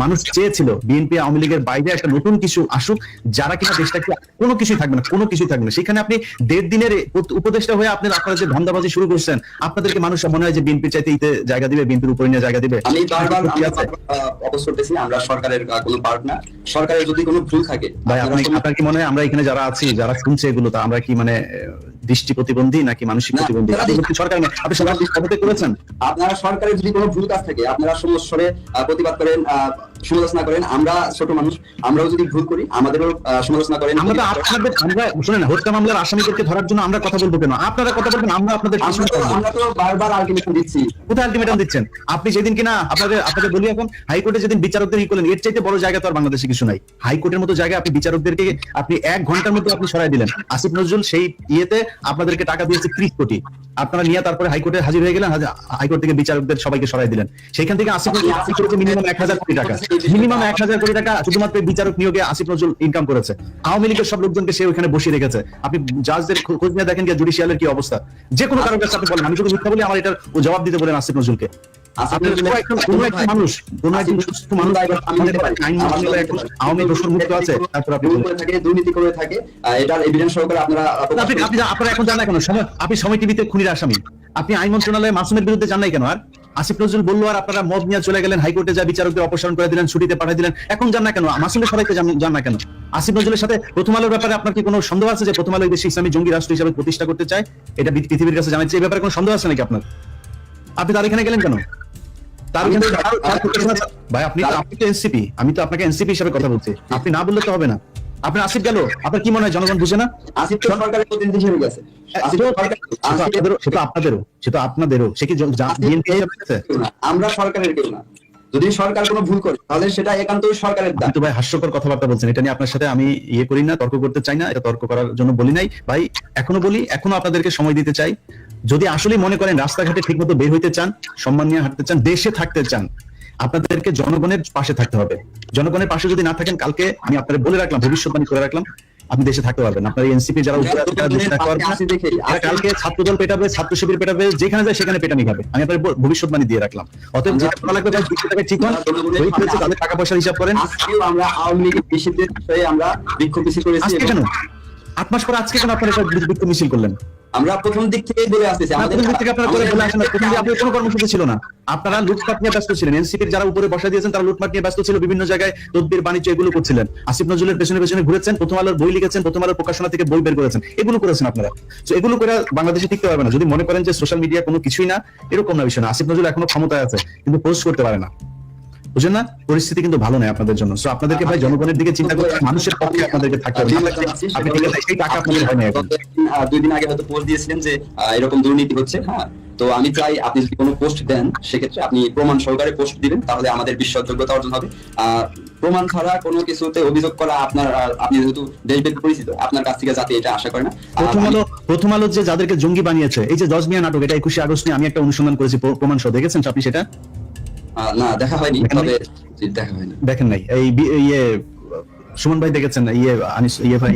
মানুষ চেয়েছিল বিএনপি আওয়ামী লীগের বাইরে একটা নতুন কিছু আসুক যারা কিনা দেশটাকে কোনো কিছুই থাকবে না কোনো কিছুই থাকবে না। সেখানে আপনি দেড় দিনের উপদেষ্টা হয়ে আপনার আপনারা যে ধান্দাবাজি শুরু করছেন আপনাদেরকে মানুষ মনে হয় যে বিএনপি চাইতে ইতে জায়গা দিবে বিএনপির উপরে নিয়ে জায়গা দিবে। আমি বারবার কি আমরা সরকারের কোনো পার্ট না। সরকারের যদি কোনো ভুল থাকে ভাই আপনি আপনার কি মনে হয়? আমরা এখানে যারা আছি যারা শুনছে এগুলো তা আমরা কি মানে দৃষ্টি প্রতিবন্ধী নাকি মানসিক প্রতিবন্ধী? আপনি সরকার আপনি সরকার করেছেন? আপনারা সরকারের যদি কোনো ভুল কাজ থাকে আপনারা সমস্যরে প্রতিবাদ করেন সমালোচনা করেন আমরা ছোট মানুষ আমরাও যদি ভুল করি আমাদেরও সমালোচনা করেন। আমরা তো আপনাদের আমরা শুনেন হত্যা মামলার আসামিদেরকে ধরার জন্য আমরা কথা বলব কেন? আপনারা কথা বলবেন আমরা আপনাদের আমরা তো আমরা তো বারবার আলটিমেটাম দিচ্ছি। কোথায় আলটিমেটাম দিচ্ছেন? আপনি যেদিন কিনা আপনাদের আপনাদের বলি এখন হাইকোর্টে যেদিন বিচারকদের ই করলেন এর চাইতে বড় জায়গা তো আর বাংলাদেশে কিছু নাই। হাইকোর্টের মতো জায়গায় আপনি বিচারকদেরকে আপনি এক ঘণ্টার মধ্যে আপনি সরাই দিলেন। আসিফ নজরুল সেই ইয়েতে আপনাদেরকে টাকা দিয়েছে ত্রিশ কোটি। আপনারা নিয়ে তারপরে হাইকোর্টে হাজির হয়ে গেলেন হাইকোর্ট থেকে বিচারকদের সবাইকে সরাই দিলেন। সেখান থেকে আসিফ নজরুল আশি করেছে মিনিমাম এক হাজার কোটি টাকা। মিনিমাম এক হাজার কোটি টাকা শুধুমাত্র বিচারক নিয়োগে আসিফ নজরুল ইনকাম করেছে। আওয়ামী লীগের সব লোকজনকে সে ওখানে বসিয়ে রেখেছে। আপনি জাজদের খোঁজ নিয়ে দেখেন যে জুডিশিয়ালের কি অবস্থা। যে কোনো কারোর কাছে আপনি বলেন আমি শুধু মিথ্যা বলি আমার এটার জবাব দিতে বলেন আসিফ নজরুলকে। আওয়ামী দোষর মুক্ত আছে তারপর আপনি দুর্নীতি করে থাকে এটার এভিডেন্স সহকারে আপনারা আপনারা এখন জান কেন সময়। আপনি সময় টিভিতে খুনির আসামি। আপনি আইন মন্ত্রণালয়ে মাসুমের বিরুদ্ধে জান নাই কেন আর? আসিফ নজরুল বলল আর আপনারা মদ নিয়ে চলে গেলেন হাইকোর্টে যা বিচারকদের অপসারণ করে দিলেন ছুটিতে পাঠিয়ে দিলেন এখন জান না কেন? মাসুমের সবাইকে জান না কেন? আসিফ নজরুলের সাথে প্রথম আলোর ব্যাপারে আপনার কি কোনো সন্দেহ আছে যে প্রথম আলো দেশে ইসলামী জঙ্গি রাষ্ট্র হিসাবে প্রতিষ্ঠা করতে চায়? এটা পৃথিবীর কাছে জানাচ্ছে। এই ব্যাপারে কোনো সন্দেহ আছে নাকি আপনার? আপনি তার এখানে গেলেন কেন? তার ভাই আপনি আপনি তো এনসিপি। আমি তো আপনাকে এনসিপি হিসাবে কথা বলছি। আপনি না বললে তো হবে না। আপনার আসিফ গেল? আপনার কি মনে হয় জনগণ বুঝে না? আসিফ তো সরকারের প্রতিনিধি হিসেবে গেছে। আসিফ তো সরকার- সে তো আসিফ- আপনাদেরও সে আপনাদেরও কি। আমরা সরকারের কেউ না। যদি সরকার কোনো ভুল করে তাহলে সেটা একান্তই সরকারের দায়। ভাই হাস্যকর কথাবার্তা বলছেন। এটা নিয়ে আপনার সাথে আমি ইয়ে করি না তর্ক করতে চাই না এটা তর্ক করার জন্য বলি নাই। ভাই এখনও বলি এখনও আপনাদেরকে সময় দিতে চাই। যদি আসলে মনে করেন রাস্তাঘাটে ঠিকমতো বের হইতে চান সম্মান নিয়ে হাঁটতে চান দেশে থাকতে চান আপনাদেরকে জনগণের পাশে থাকতে হবে। জনগণের পাশে যদি না থাকেন কালকে আমি আপনাদের বলে রাখলাম ভবিষ্যৎবাণী করে রাখলাম আপনি দেশে থাকতে পারবেন। আপনার এনসিপি যারা তারা। আসি দেখেই এরা পেটাবে ছাত্র শিবির পেটাবে যেখানে যায় সেখানে পেটানি খাবে। আমি আপনার ভবিষ্যৎবাণী দিয়ে রাখলাম। অতএব যেটা করা লাগবে টাকা ঠিক হন। শহীদ হয়েছে তাদের টাকা পয়সার হিসাব করেন। আমরা আওয়ামী লীগের বিষয়ে আমরা বিক্ষোভ মিছিল করেছি আজকে কেন? আট মাস পরে আজকে কেন আপনারা বিক্ষোভ মিছিল করলেন? আমরা প্রথম দিক থেকেই বলে আসতেছি প্রথম দিক থেকে আপনারা করে বলে আসেন প্রথম দিকে আপনাদের কোনো কর্মসূচি ছিল না। আপনারা লুটপাট নিয়ে ব্যস্ত ছিলেন এনসিপির যারা উপরে বসা দিয়েছেন তারা লুটপাট নিয়ে ব্যস্ত ছিল বিভিন্ন জায়গায় তদবির বাণিজ্য এগুলো করছিলেন। আসিফ নজরুলের পেছনে পেছনে ঘুরেছেন প্রথম আলোর বই লিখেছেন প্রথম আলোর প্রকাশনা থেকে বই বের করেছেন এগুলো করেছেন আপনারা। তো এগুলো করে বাংলাদেশে টিকতে পারবে না। যদি মনে করেন যে সোশ্যাল মিডিয়া কোনো কিছুই না এরকম না বিষয় না। আসিফ নজরুল এখনও ক্ষমতায় আছে কিন্তু পোস্ট করতে পারে না। বুঝলেন না? পরিস্থিতি কিন্তু ভালো নয় আপনাদের জন্য। সো আপনাদেরকে ভাই জনগণের দিকে চিন্তা করতে মানুষের পক্ষে আপনাদেরকে থাকতে হবে। আপনি ঠিক আছে সেই টাকা আপনাদের হয় না এখন। দুই দিন আগে হয়তো পোস্ট দিয়েছিলেন যে এরকম দুর্নীতি হচ্ছে হ্যাঁ? তো আমি চাই আপনি যদি কোনো পোস্ট দেন সেক্ষেত্রে আপনি প্রমাণ সহকারে পোস্ট দিবেন তাহলে আমাদের বিশ্বাসযোগ্যতা অর্জন হবে। আহ, প্রমাণ ছাড়া কোনো কিছুতে অভিযোগ করা আপনার আপনি যেহেতু দেশব্যাপী পরিচিত আপনার কাছ থেকে যাতে এটা আশা করে না। আর প্রথম আলো প্রথম আলো যে যাদেরকে জঙ্গি বানিয়েছে এই যে দশ মিয়া নাটক এটা একুশে আগস্ট নিয়ে আমি একটা অনুসন্ধান করেছি প্রমাণ সহ দেখেছেন আপনি সেটা? না দেখা হয়নি তবে দেখা হয়নি। দেখেন নাই। এই ইয়ে সুমন ভাই দেখেছেন ইয়ে আনিস ইয়ে ভাই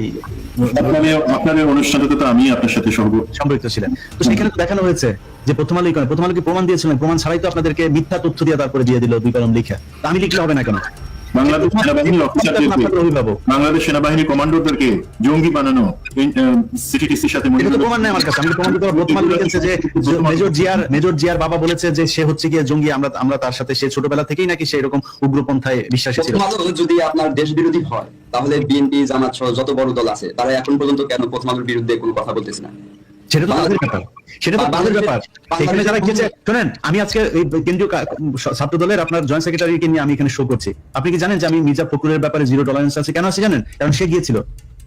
আপনার অনুষ্ঠানে তো আমি আপনার সাথে সম্পৃক্ত ছিলেন। তো সেখানে দেখানো হয়েছে যে প্রথম আলোই প্রথম আলোকে প্রমাণ দিয়েছিলেন প্রমাণ ছাড়াই তো আপনাদেরকে মিথ্যা তথ্য দিয়ে তারপরে দিয়ে দিল দুই কলম লিখে। আমি লিখলে হবে না কেন? বাংলাদেশ সেনাবাহিনীর অফিসারদেরকে বাংলাদেশ সেনাবাহিনীর কমান্ডোদেরকে জঙ্গি বানানো সিটিটিসির সাথে প্রমাণ নেই আমার কাছে। আমি প্রমাণ দিতে লিখেছে যে মেজর জিয়ার মেজর জিয়ার বাবা বলেছে যে সে হচ্ছে গিয়ে জঙ্গি আমরা আমরা তার সাথে সে ছোটবেলা থেকেই নাকি সে এরকম উগ্রপন্থায় বিশ্বাসী ছিল। যদি আপনার দেশ বিরোধী হয় তাহলে বিএনপি জামাত সহ যত বড় দল আছে তারা এখন পর্যন্ত কেন প্রথম আলোর বিরুদ্ধে কোনো কথা বলতেছে না? সেটা তো ব্যাপার। সেটা তো ব্যাপার। এখানে যারা গিয়েছে শোনেন আমি আজকে এই কেন্দ্রীয় ছাত্র দলের আপনার জয়েন্ট সেক্রেটারিকে নিয়ে আমি এখানে শো করছি। আপনি কি জানেন যে আমি মির্জা ফখরুলের ব্যাপারে জিরো টলারেন্স আছে? কেন আছে জানেন? কারণ সে গিয়েছিল।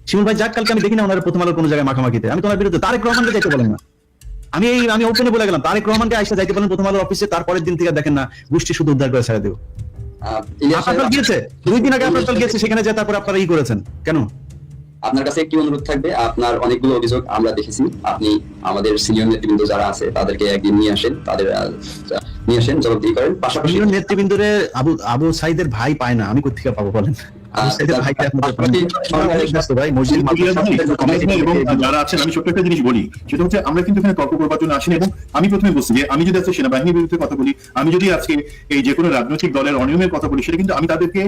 শিমুল ভাই যাক কালকে আমি দেখি না ওনার প্রথম কোনো জায়গায় মাখামাখিতে। আমি তোমার বিরুদ্ধে তারেক রহমানকে যাইতে বলেন না। আমি এই আমি ওপেনে বলে গেলাম তারেক রহমানকে আইসা যাইতে বলেন প্রথম আলোর অফিসে তারপরের দিন থেকে দেখেন না গোষ্ঠী শুধু উদ্ধার করে ছেড়ে দেবো। আপনার গিয়েছে? দুই দিন আগে আপনার গিয়েছে সেখানে যে তারপর আপনারা ই করেছেন। কেন? আপনার কাছে একটি অনুরোধ থাকবে? আপনার অনেকগুলো অভিযোগ আমরা দেখেছি। আপনি আমাদের সিনিয়র নেতৃবৃন্দ যারা আছে তাদেরকে একদিন নিয়ে আসেন তাদের নিয়ে আসেন জবাবদিহি করেন। পাশাপাশি নেতৃবৃন্দরে আবু আবু সাইদের ভাই পায় না আমি কোথেকে পাবো বলেন? আহ, সেটা ভাইকে আপনাদের পাশাপাশি সরকারের অনেক ব্যস্ত ভাই মসজিদ ইলিয়াস ভাই, মাদ্রাসা ইলিয়াস ভাই এবং যারা আছেন আমি ছোট্ট একটা জিনিস বলি। সেটা হচ্ছে আমরা কিন্তু এখানে তর্ক করবার জন্য আসিনি এবং আমি প্রথমে বলছি যে আমি যদি আজকে সেনাবাহিনীর বিরুদ্ধে কথা বলি আমি যদি আজকে এই যে কোনো রাজনৈতিক দলের অনিয়মের কথা বলি সেটা কিন্তু আমি তাদেরকে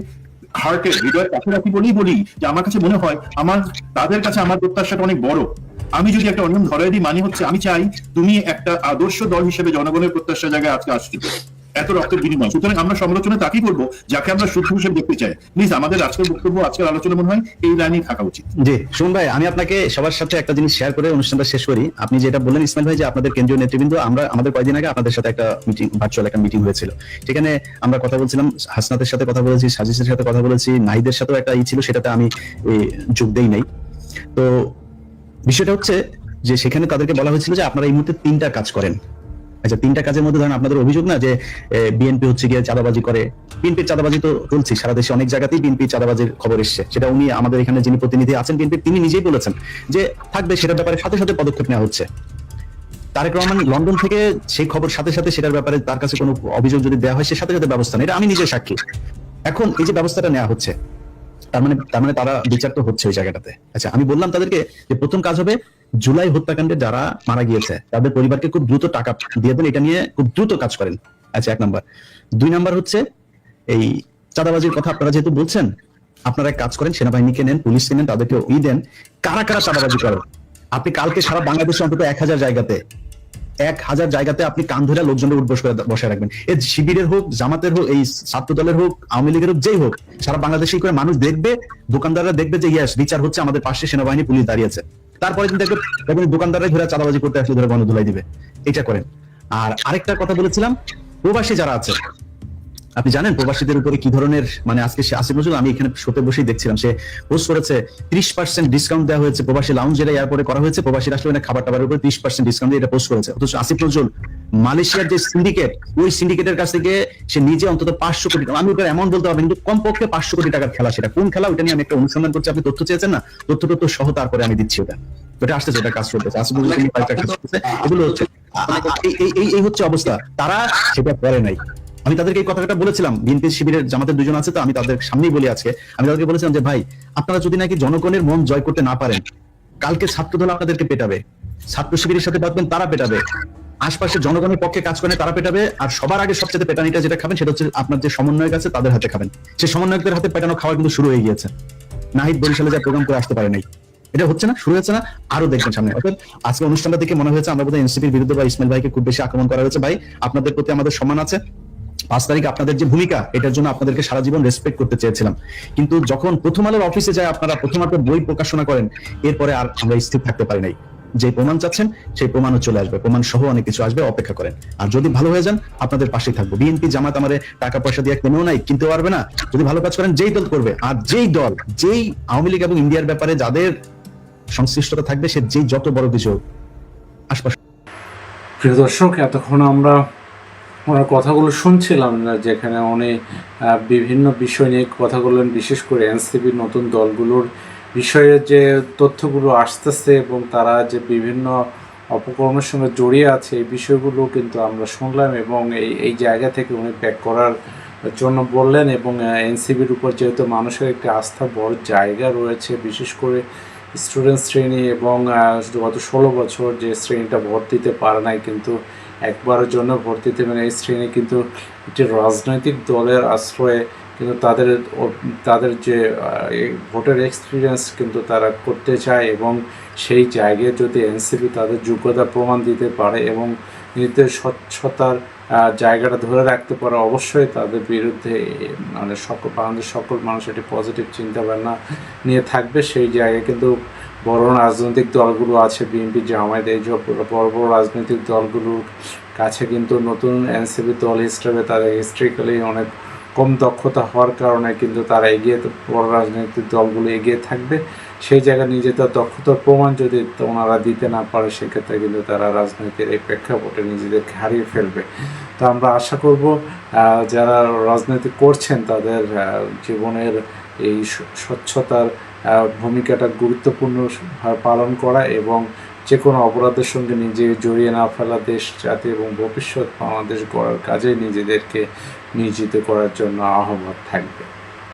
হার্টের হৃদয়ের কাছে রাখি বলেই বলি যে আমার কাছে মনে হয় আমার, তাদের কাছে আমার প্রত্যাশাটা অনেক বড়। আমি যদি একটা অন্য ধরাই দিই মানে হচ্ছে আমি চাই তুমি একটা আদর্শ দল হিসেবে জনগণের প্রত্যাশার জায়গায় আজকে আসছো এত রক্তের বিনিময়। সুতরাং আমরা সমালোচনা তাকেই করব, যাকে আমরা শুদ্ধ হিসেবে দেখতে চাই। প্লিজ আমাদের আজকের বক্তব্য, আজকের আলোচনা মনে হয় এই লাইনেই থাকা উচিত। জি, শুনুন ভাই, আমি আপনাকে সবার সাথে একটা জিনিস শেয়ার করে অনুষ্ঠানটা শেষ করি। আপনি যেটা বললেন ইসমাইল ভাই, যে আপনাদের কেন্দ্রীয় নেতৃবৃন্দ, আমরা, আমাদের কয়েকদিন আগে আপনাদের সাথে একটা মিটিং ভার্চুয়াল একটা মিটিং হয়েছিল। সেখানে আমরা কথা বলছিলাম, হাসনাতের সাথে কথা বলেছি, সাজিসের সাথে কথা বলেছি, নাহিদের সাথেও একটা ই ছিল, সেটাতে আমি যোগ দেই নাই। তো বিষয়টা হচ্ছে যে সেখানে তাদেরকে বলা হয়েছিল যে আপনারা এই মুহূর্তে তিনটা কাজ করেন। আচ্ছা তিনটা কাজের মধ্যে ধরেন আপনাদের অভিযোগ না যে বিএনপি হচ্ছে গিয়ে চাঁদাবাজি করে? বিএনপির চাঁদাবাজি তো চলছে, সারা দেশে অনেক জায়গাতেই বিএনপি চাঁদাবাজির খবর এসছে। সেটা উনি আমাদের এখানে যিনি প্রতিনিধি আছেন বিএনপির, তিনি নিজেই বলেছেন যে, থাকবে সেটার ব্যাপারে সাথে সাথে পদক্ষেপ নেওয়া হচ্ছে। তারেক রহমান লন্ডন থেকে সেই খবর সাথে সাথে সেটার ব্যাপারে তার কাছে কোনো অভিযোগ যদি দেওয়া হয়, সে সাথে সাথে ব্যবস্থা নেই এটা আমি নিজে সাক্ষী। এখন এই যে ব্যবস্থাটা নেওয়া হচ্ছে, তার মানে তার মানে তারা বিচার তো হচ্ছে ওই জায়গাটাতে। আচ্ছা আমি বললাম তাদেরকে যে, প্রথম কাজ হবে জুলাই হত্যাকাণ্ডে যারা মারা গিয়েছে, তাদের পরিবারকে খুব দ্রুত টাকা দিয়ে দেন, এটা নিয়ে খুব দ্রুত কাজ করেন। আচ্ছা এক নাম্বার। দুই নাম্বার হচ্ছে, এই চাঁদাবাজির কথা আপনারা যেহেতু বলছেন, আপনারা কাজ করেন, সেনাবাহিনীকে নেন, পুলিশকে নেন, তাদেরকে ই দেন। কারা কারা চাঁদাবাজি করেন আপনি কালকে সারা বাংলাদেশে অন্তত এক হাজার জায়গাতে এক হাজার জায়গাতে আপনি কান ধরে লোকজনের উঠবস করে বসে রাখবেন। এ শিবিরের হোক, জামাতের হোক, এই ছাত্র দলের হোক, আওয়ামী লীগের হোক, যেই হোক, সারা বাংলাদেশে করে মানুষ দেখবে, দোকানদাররা দেখবে যে ইয়াস বিচার হচ্ছে আমাদের পাশে সেনাবাহিনী, পুলিশ দাঁড়িয়েছে তারপরে কিন্তু দেখবে দেখবেন দোকানদাররা ঘুরে চাঁদাবাজি করতে আসলে ধরে বন্ধ ধুলাই দিবে। এটা করেন। আর আরেকটা কথা বলেছিলাম, প্রবাসী যারা আছে আপনি জানেন প্রবাসীদের উপরে কি ধরনের মানে আজকে সে আসিফ নজরুল, আমি এখানে শোতে বসেই দেখছিলাম, সে পোস্ট করেছে, ত্রিশ পার্সেন্ট ডিসকাউন্ট দেওয়া হয়েছে প্রবাসী লাউঞ্জ যেটা এয়ারপোর্টে করা হয়েছে, প্রবাসীরা আসলে এখানে খাবার টাবারের উপরে ত্রিশ পার্সেন্ট ডিসকাউন্ট দিয়ে এটা পোস্ট করেছে। অথচ আসিফ নজরুল, মালয়েশিয়ার যে সিন্ডিকেট ওই সিন্ডিকেটের কাছ থেকে সে নিজে অন্তত পাঁচশো কোটি টাকা, আমি ওটা এমন বলতে পারব কিন্তু কমপক্ষে পাঁচশো কোটি টাকার খেলা সেটা। কোন খেলা? ওটা নিয়ে আমি একটা অনুসন্ধান করছি, আপনি তথ্য চেয়েছেন না? তথ্য তথ্য সহ তারপরে আমি দিচ্ছি ওটা। ওটা আসতেছে, ওটা কাজ করতেছে আসিফ নজরুল এগুলো হচ্ছে এই হচ্ছে অবস্থা। তারা সেটা করে নাই। আমি তাদেরকে এই কথাটা বলেছিলাম, বিএনপি শিবিরের জামাতের দুজন আছে তো, আমি তাদের সামনেই বলি আজকে। আমি তাদেরকে বলেছিলাম যে, ভাই, আপনারা যদি নাকি জনগণের মন জয় করতে না পারেন, কালকে ছাত্র দল আপনাদেরকে পেটাবে। ছাত্র শিবিরের সাথে বাঁধবেন তারা পেটাবে। আশপাশে জনগণের পক্ষে কাজ করেন তারা পেটাবে, আর সবার আগে সবচেয়ে পেটানিটা যেটা খাবেন, সেটা হচ্ছে আপনার যে সমন্বয়ক আছে, তাদের হাতে খাবেন। সেই সমন্বয়কদের হাতে পেটানো খাওয়া কিন্তু শুরু হয়ে গিয়েছে। নাহিদ বরিশালে যা প্রোগ্রাম করে আসতে পারে নাই এটা হচ্ছে না? শুরু হচ্ছে না? আরও দেখবেন সামনে। অর্থাৎ আজকে অনুষ্ঠানটা দেখে মনে হয়েছে আমরা বোধহয় এনসিপির বিরুদ্ধে বা ইসমাইল ভাইকে খুব বেশি আক্রমণ করা হয়েছে। ভাই, আপনাদের প্রতি আমাদের সম্মান আছে। পাঁচ তারিখ আপনাদের যে ভূমিকা, এটার জন্য আপনাদেরকে সারা জীবন রেসপেক্ট করতে চেয়েছিলাম। কিন্তু যখন প্রথম আলোর অফিসে যায়, আপনারা প্রথম আলোর বই প্রকাশনা করেন, এরপরে আর আমরা স্থির থাকতে পারি নাই। যে প্রমাণ চাচ্ছেন, সেই প্রমাণও চলে আসবে। প্রমাণ সহ অনেক কিছু আসবে, অপেক্ষা করেন। আর যদি ভালো হয়ে যান, আপনাদের পাশেই থাকব। বিএনপি জামাত আমাদের টাকা পয়সা দিয়ে কিনেও নাই কিনতে পারবে না। যদি ভালো কাজ করেন, যেই দল করবে। আর যেই দল, যেই আওয়ামী লীগ এবং ইন্ডিয়ার ব্যাপারে যাদের সংশ্লিষ্টতা থাকবে, সে যেই যত বড় কিছু আশপাশ প্রিয় দর্শক, এতক্ষণ আমরা ওনার কথাগুলো শুনছিলাম না, যেখানে উনি বিভিন্ন বিষয় নিয়ে কথা বললেন, বিশেষ করে এনসিপির নতুন দলগুলোর বিষয়ে যে তথ্যগুলো আসতেছে এবং তারা যে বিভিন্ন অপকর্মের সঙ্গে জড়িয়ে আছে, এই বিষয়গুলো কিন্তু আমরা শুনলাম এবং এই এই জায়গা থেকে উনি ব্যাক করার জন্য বললেন এবং এনসিবির উপর যেহেতু মানুষের একটি আস্থা বড় জায়গা রয়েছে, বিশেষ করে স্টুডেন্ট শ্রেণি এবং গত ষোলো বছর যে শ্রেণীটা ভোট দিতে পারে নাই, কিন্তু একবারের জন্য ভোট দিতে মানে এই শ্রেণি কিন্তু একটি রাজনৈতিক দলের আশ্রয়ে কিন্তু তাদের তাদের যে ভোটের এক্সপিরিয়েন্স কিন্তু তারা করতে চায় এবং সেই জায়গায় যদি এনসিপি তাদের যোগ্যতা প্রমাণ দিতে পারে এবং নিজেদের স্বচ্ছতার জায়গাটা ধরে রাখতে পারে, অবশ্যই তাদের বিরুদ্ধে মানে সকল বাংলাদেশ সকল মানুষ একটি পজিটিভ চিন্তা ভাবনা নিয়ে থাকবে। সেই জায়গায় কিন্তু বড় রাজনৈতিক দলগুলো আছে, বিএনপি জামায়াত, এই সব বড় বড় রাজনৈতিক দলগুলোর কাছে কিন্তু নতুন এনসিপি দল হিসেবে তাদের হিস্ট্রিক্যালি অনেক কম দক্ষতা হওয়ার কারণে কিন্তু তারা এগিয়ে বড় রাজনৈতিক দলগুলো এগিয়ে থাকবে। সেই জায়গায় নিজেদের দক্ষতার প্রমাণ যদি ওনারা দিতে না পারে, সেক্ষেত্রে কিন্তু তারা রাজনীতির এই প্রেক্ষাপটে নিজেদেরকে হারিয়ে ফেলবে। তো আমরা আশা করব যারা রাজনীতি করছেন তাদের জীবনের এই স্বচ্ছতার ভূমিকাটা গুরুত্বপূর্ণ পালন করা এবং যে কোনো অপরাধের সঙ্গে নিজে জড়িয়ে না ফেলা দেশ, জাতি এবং ভবিষ্যৎ বাংলাদেশ গড়ার কাজে নিজেদেরকে নিয়োজিত করার জন্য আহ্বান থাকবে।